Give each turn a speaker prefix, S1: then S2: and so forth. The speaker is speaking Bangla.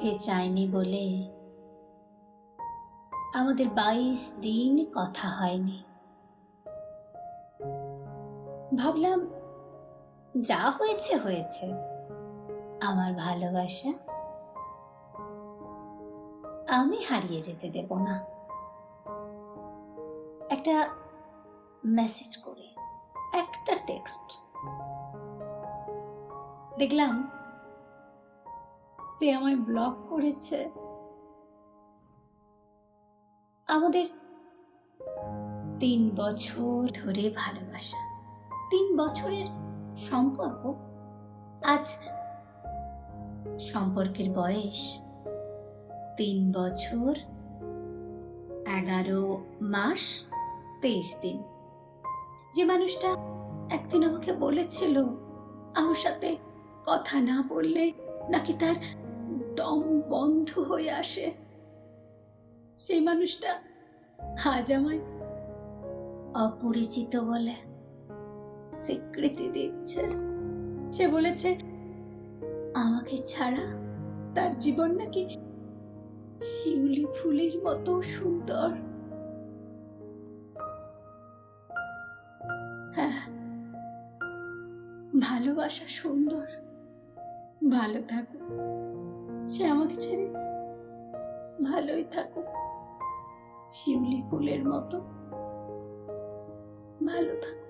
S1: সে চায়নি বলে। আমাদের বাইশ দিন কথা হয়নি। ভাবলাম, যা হয়েছে হয়েছে। আমার ভালোবাসা আমি হারিয়ে যেতে দেব না। একটা মেসেজ করে, একটা টেক্সট দেখলাম সে আমায় ব্লক করেছে। আমাদের তিন বছর ধরে ভালোবাসা, তিন বছরের সম্পর্ক, আজ সম্পর্কের বয়স তিন বছর এগারো মাস তেইশ দিন। যে মানুষটা একদিন আমাকে বলেছিল, আমার সাথে কথা না বললে নাকি তার দম বন্ধ হয়ে আসে। সেই মানুষটা আজ আমায় অপরিচিত বলে স্বীকৃতি দিচ্ছে। সে বলেছে, আমাকে ছাড়া তার জীবন নাকি শিউলি ফুলের মতো সুন্দর। হ্যাঁ ভালোবাসা সুন্দর। ভালো থাকুক সে আমাকে ছেড়ে ভালোই থাকুক শিউলি ফুলের মতো। ভালো থাকুক।